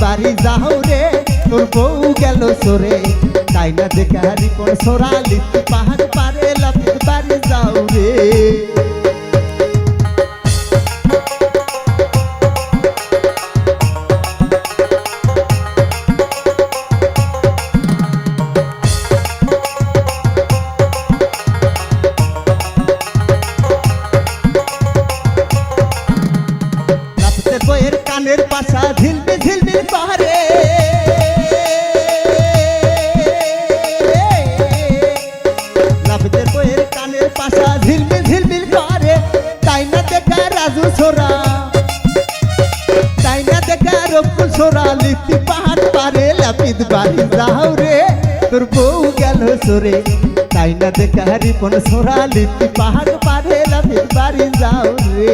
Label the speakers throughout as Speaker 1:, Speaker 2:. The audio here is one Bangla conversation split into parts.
Speaker 1: বাড়ি যাও রে, তোর বউ গেল সরে তাই না দেখে রিপন সোরা লিখতে পাহাড় পারে লাপিত কানের পাশা ঝিলমি ঝিলমি পাহাড়ে। কানের পাশা করে তাই না রাজু ছোরা লিখতি পাহাড় পারে বাড়ি যাও রে। পাহাড় বাড়ি যাও রে।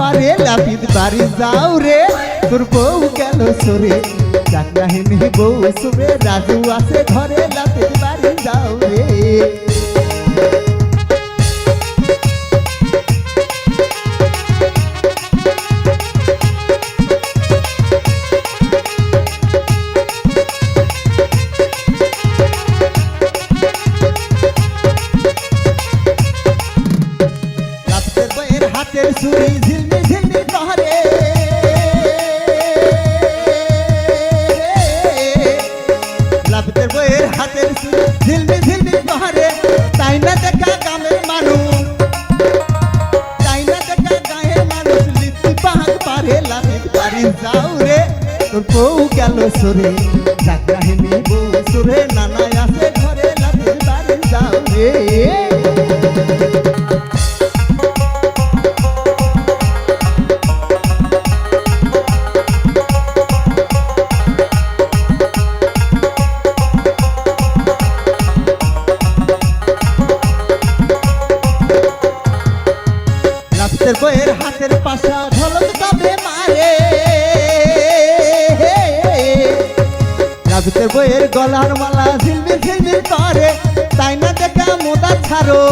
Speaker 1: পারে লাভিত বাড়ি যাও রে। তোর বউ গেল সরে? চাকরাহিনী বউ সুরে, রাজু আছে ঘরে লাভিত বাড়ি যাও রে। হাতের ছুরি তোর বউ গেল সরে জাগ্রাহিনী বউ সরে রাতের বইয়ের গলার মালা ঝিলমিল ঝিলমিল করে। তাই না দেখা মোদা ছাড়ো।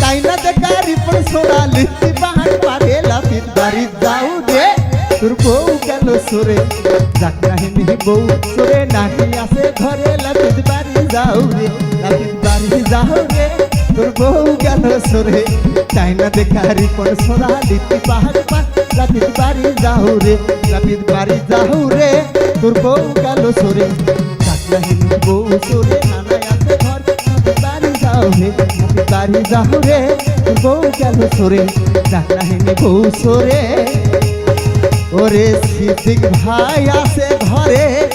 Speaker 1: তাই না দেখা রিপন সোনা লিখতি পাহাড় পারে লাফিত বাড়ি যাও রে। তোর বউ গেল সরে জাকরাহিনী বউ সরে। নাকি আছে ঘরে লাফিত বাড়ি যাও রে লাফিত বাড়ি যাও রে। তোর বউ গেল সরে, তাই না দেখা রিপন সোনা লিখতি পাহাড় পার লাফিত বাড়ি যাও রে লাফিত বাড়ি যাও রে। তোর বউ গেল সরে। জাকরাহিনী বউ সরে নানা আছে বাড়ি যাও রে বউ গেল সরে। জাকরাহিনী বউ সরে। ওরে সিদ্দিক ভাই আছে ঘরে।